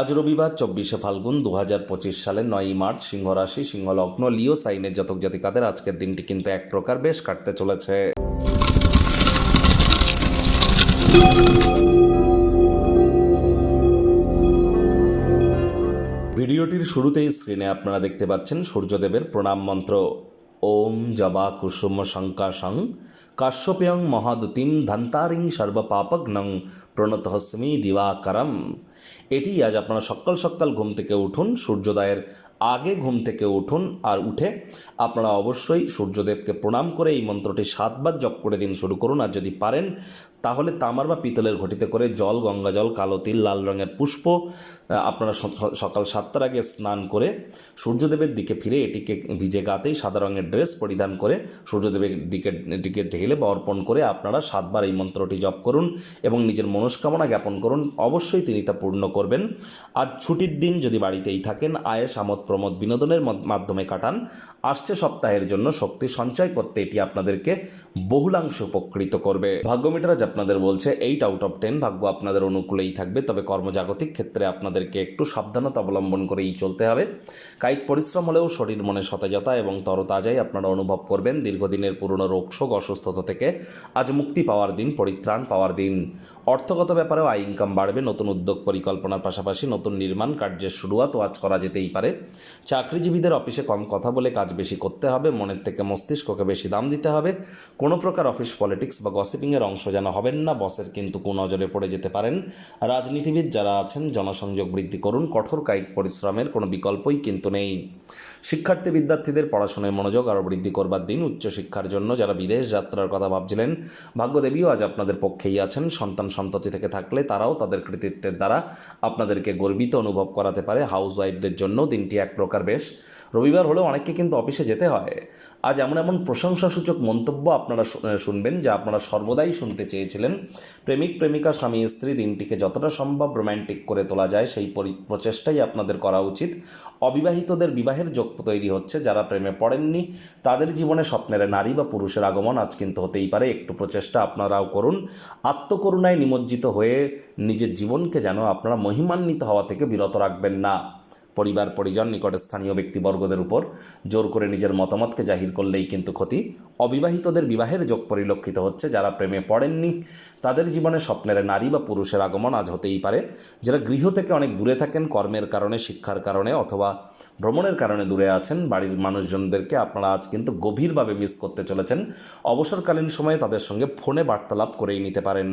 আজ রবিবার, চব্বিশে ফাল্গুন দু হাজার পঁচিশ সালের নয়ই মার্চ সিংহ রাশি সিংহ লগ্ন লিও সাইনের জাতক জাতিকাদের আজকের দিনটি কিন্তু এক প্রকার বেশ কাটতে চলেছে। ভিডিওটির শুরুতেই স্ক্রিনে আপনারা দেখতে পাচ্ছেন সূর্যদেবের প্রণাম মন্ত্র। ওম জবা কুসুম শঙ্কাশং কাশ্যপেয়ং মহাদুতিম ধন্তারিং সর্বপাপগ্নং প্রণতহস্মি দিবাকরম। এটি আজ আপনারা সকাল সকাল ঘুম থেকে উঠুন, সূর্যোদয়ের আগে ঘুম থেকে উঠুন আর উঠে আপনারা অবশ্যই সূর্যদেবকে প্রণাম করে এই মন্ত্রটি সাতবার জপ করে দিন শুরু করুন। আর যদি পারেন তাহলে তামার বা পিতলের ঘটিতে করে জল, গঙ্গা জল, কালো তিল, লাল রঙের পুষ্প আপনারা সকাল সাতটার আগে স্নান করে সূর্যদেবের দিকে ফিরে এটিকে ভিজে গাতেই সাদা রঙের ড্রেস পরিধান করে সূর্যদেবের দিকে দিকে ঢেলে বা অর্পণ করে আপনারা সাতবার এই মন্ত্রটি জপ করুন এবং নিজের মনস্কামনা জ্ঞাপন করুন। অবশ্যই তিনি তা পূর্ণ করবেন। আজ ছুটির দিন যদি বাড়িতেই থাকেন আয়েস আমোদ প্রমোদ বিনোদনের মাধ্যমে কাটান। আসছে সপ্তাহের জন্য শক্তি সঞ্চয় করতে এটি আপনাদেরকে বহুলাংশ উপকৃত করবে। ভাগ্যমিটার আজ আপনাদের বলছে এইট আউট অফ টেন ভাগ্য আপনাদের অনুকূলেই থাকবে। তবে কর্মজাগতিক ক্ষেত্রে আপনাদেরকে একটু সাবধানতা অবলম্বন করেই চলতে হবে। কায়িক পরিশ্রম হলেও শরীর মনে সতেজতা এবং তরতাজাই আপনারা অনুভব করবেন দীর্ঘদিনের পুরনো রোগশোক অসুস্থতা থেকে। আজ মুক্তি পাওয়ার দিন, পরিত্রাণ পাওয়ার দিন। অর্থগত ব্যাপারেও আয় ইনকাম বাড়বে, নতুন উদ্যোগ পরিকল্পনার পাশাপাশি নতুন নির্মাণ কার্যের শুরুয়াতও আজ করা যেতেই পারে। চাকরিজীবীদের অফিসে কম কথা বলে কাজ বেশি করতে হবে, মনের থেকে মস্তিষ্ককে বেশি দাম দিতে হবে। কোনো প্রকার অফিস পলিটিক্স বা গসিপিংয়ের অংশ যেন হবেন না, বসের কিন্তু কোন কুনজরে পড়ে যেতে পারেন। রাজনীতিবিদ যারা আছেন, জনসংযোগ বৃদ্ধি করুন, কঠোর কায়িক পরিশ্রমের কোনো বিকল্পই কিন্তু নেই। শিক্ষার্থী বিদ্যার্থীদের পড়াশোনায় মনোযোগ আরও বৃদ্ধি করবার দিন, উচ্চশিক্ষার জন্য যারা বিদেশ যাত্রার কথা ভাবছিলেন, ভাগ্যদেবীও আজ আপনাদের পক্ষেই আছেন। সন্তান সন্ততি থেকে থাকলে তারাও তাদের কৃতিত্বের দ্বারা আপনাদেরকে গর্বিত অনুভব করাতে পারে। হাউস ওয়াইফদের জন্য দিনটি এক প্রকার বেশ। রবিবার হলেও অনেককে কিন্তু অফিসে যেতে হয়। আজ এমন এমন প্রশংসাসূচক মন্তব্য আপনারা শুনবেন যা আপনারা সর্বদাই শুনতে চেয়েছিলেন। প্রেমিক, প্রেমিকা, স্বামী, স্ত্রী দিনটিকে যতটা সম্ভব রোম্যান্টিক করে তোলা যায়, সেই পরি- প্রচেষ্টাই আপনাদের করা উচিত। অবিবাহিতদের বিবাহের যোগ তৈরি হচ্ছে, যারা প্রেমে পড়েননি, তাদের জীবনে স্বপ্নের নারী বা পুরুষের আগমন আজ কিন্তু হতেই পারে। একটু প্রচেষ্টা আপনারাও করুন। আত্মকরুণায় নিমজ্জিত হয়ে নিজের জীবনকে যেন আপনারা মহিমান্বিত হওয়া থেকে বিরত রাখবেন না। পরিবার, পরিজন, নিকট স্থানীয় ব্যক্তিবর্গদের উপর জোর করে নিজের মতামতকে জাহির করলেই কিন্তু ক্ষতি। অবিবাহিতদের বিবাহের যোগ পরিলক্ষিত হচ্ছে, যারা প্রেমে পড়েননি। তাদের জীবনে স্বপ্নের নারী বা পুরুষের আগমন আজ হতেই পারে। যারা গৃহ থেকে অনেক দূরে থাকেন, কর্মের কারণে, শিক্ষার কারণে অথবা ভ্রমণের কারণে দূরে আছেন, বাড়ির মানুষজনদেরকে আপনারা আজ কিন্তু গভীরভাবে মিস করতে চলেছেন। অবসরকালীন সময়ে তাদের সঙ্গে ফোনে বার্তালাপ করেই নিতে পারেন।